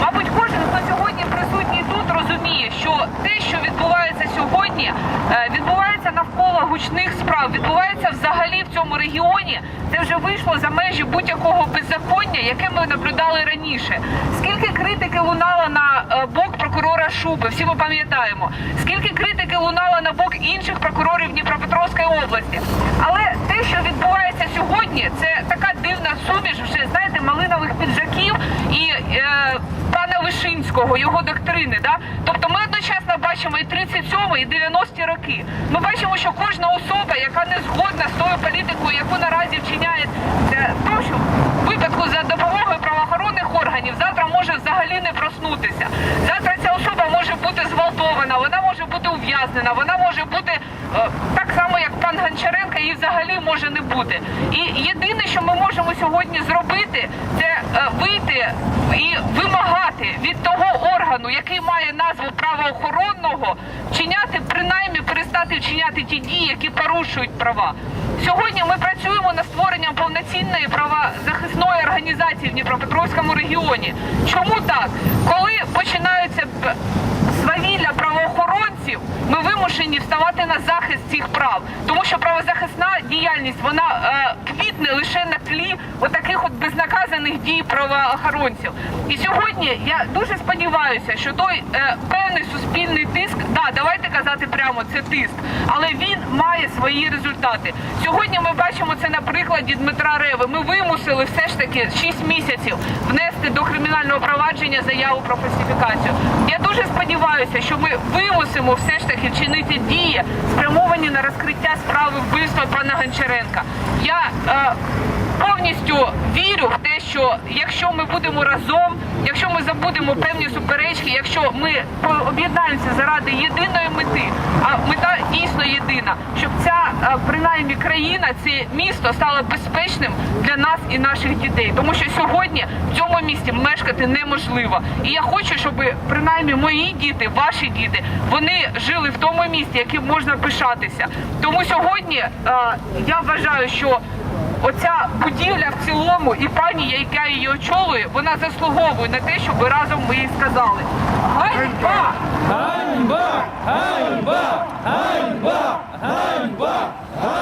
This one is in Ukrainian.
Мабуть, кожен хто сьогодні присутній тут розуміє, що те, що відбувається сьогодні, е, відбувається навколо гучних справ. Відбувається взагалі в цьому регіоні. Це вже вийшло за межі будь-якого беззаконня, яке ми наблюдали раніше. Скільки критики лунало на е, бок прокурора Шуби, всі ми пам'ятаємо, скільки критики лунало на бок інших прокурорів Дніпропетровської області, але те, що відбувається сьогодні, це така дивна суміш вже знаєте малинових піджаків і. Е, Вишинського, його доктрини. Да? Тобто ми одночасно бачимо і 37 і 90-ті роки. Ми бачимо, що кожна особа, яка не згодна з тою політикою, яку наразі вчиняє е, в випадку за допомогою правоохоронних органів, завтра може взагалі не проснутися. Завтра ця особа може бути зґвалтована, вона може бути ув'язнена, вона може бути е, так само, як пан Гончаренко, її взагалі може не бути. І єдине, що ми можемо сьогодні зробити, це е, вийти і вимагати від того органу, який має назву правоохоронного, вчиняти принаймні перестати вчиняти ті дії, які порушують права. Сьогодні ми працюємо над створенням повноцінної правозахисної організації в Дніпропетровському регіоні. Чому так? Коли починаються б- свавілля правоохоронців, ми вимушені вставати на захист цих прав, тому що правозахисна діяльність вона е, квітне лише на тлі отаких от безнаказаних дій правоохоронців. І сьогодні я дуже сподіваюся, що той е, певний суспільний тиск, да, давайте казати прямо, це тиск, але він має свої результати. Сьогодні ми бачимо це на прикладі Дмитра Реви. Ми вимусили все ж таки 6 місяців внести до кримінального провадження заяву про фальсифікацію. Я дуже сподіваюся, що ми вимусимо все ж таки вчинити дії, спрямовані на розкриття справи вбивства пана Гончаренка. Я е, повністю вірю в те, що якщо ми будемо разом, якщо ми забудемо певні суперечки, якщо ми об'єднаємося заради єдиної мети, а мета дійсно єдина, щоб ця е, принаймні країна, це місто стало безпечним для нас і наших дітей, тому що сьогодні в цьому місті мешкати неможливо. І я хочу, щоб принаймні мої діти, ваші діти, вони жили в тому місті, яким можна пишатися. Тому сьогодні е, я вважаю, що оця будівля в цілому і пані, яка її очолює, вона заслуговує на те, щоб разом ми їй сказали. Ганьба! Ганьба! Ганьба! Ганьба! Ганьба! Ганьба!